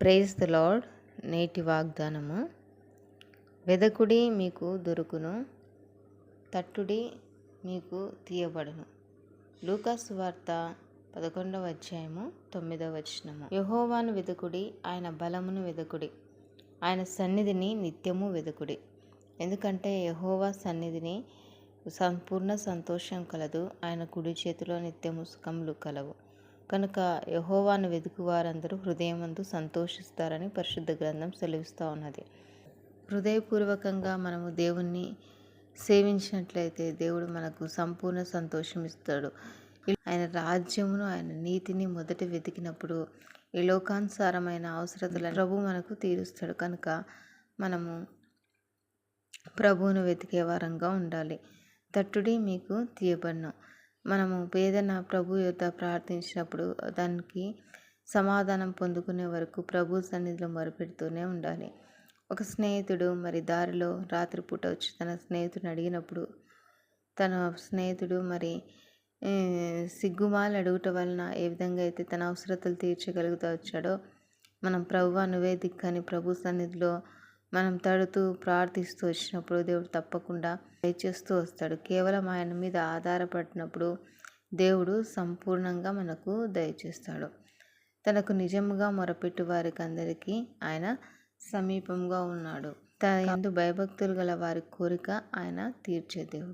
Praise the lord నేటి వాగ్దానము. వెదకుడి మీకు దొరుకును తట్టుడి మీకు తీయబడును. లూకాస్ వార్త పదకొండవ అధ్యాయము తొమ్మిదవ వచనము. యహోవాను వెదకుడి ఆయన బలమును వెదకుడి. ఆయన సన్నిధిని నిత్యము వెదకుడి. ఎందుకంటే యహోవా సన్నిధిని సంపూర్ణ సంతోషం కలదు ఆయన కుడి చేతిలో నిత్యము సుఖములు కలవు. కనుక యహోవాను వెతుకు వారందరూ హృదయమందు సంతోషిస్తారని పరిశుద్ధ గ్రంథం సెలవిస్తూ ఉన్నది. హృదయపూర్వకంగా మనము దేవుణ్ణి సేవించినట్లయితే దేవుడు మనకు సంపూర్ణ సంతోషం ఇస్తాడు. ఆయన రాజ్యమును ఆయన నీతిని మొదట వెతికినప్పుడు ఈ లోకానుసారమైన అవసరతలను ప్రభు మనకు తీరుస్తాడు. కనుక మనము ప్రభువును వెతికే వారంగా ఉండాలి. తట్టుడి మీకు తీయబడిన. మనము వేదన ప్రభు యొద్ద ప్రార్థించినప్పుడు దానికి సమాధానం పొందుకునే వరకు ప్రభు సన్నిధిలో మొరపెడుతూనే ఉండాలి. ఒక స్నేహితుడు మరి దారిలో రాత్రిపూట వచ్చి తన స్నేహితుడిని అడిగినప్పుడు తన స్నేహితుడు మరి సిగ్గుమాలు అడుగుట వలన ఏ విధంగా అయితే తన అవసరతలు తీర్చగలుగుతూ వచ్చాడో మనం ప్రభు నువ్వే దిక్కని ప్రభు సన్నిధిలో మనం తడుతూ ప్రార్థిస్తూ వచ్చినప్పుడు దేవుడు తప్పకుండా దయచేస్తూ వస్తాడు. కేవలం ఆయన మీద ఆధారపడినప్పుడు దేవుడు సంపూర్ణంగా మనకు దయచేస్తాడు. తనకు నిజముగా మొరపెట్టు వారికి అందరికీ ఆయన సమీపంగా ఉన్నాడు. తన ఎందు భయభక్తులు గల వారి కోరిక ఆయన తీర్చే దేవుడు.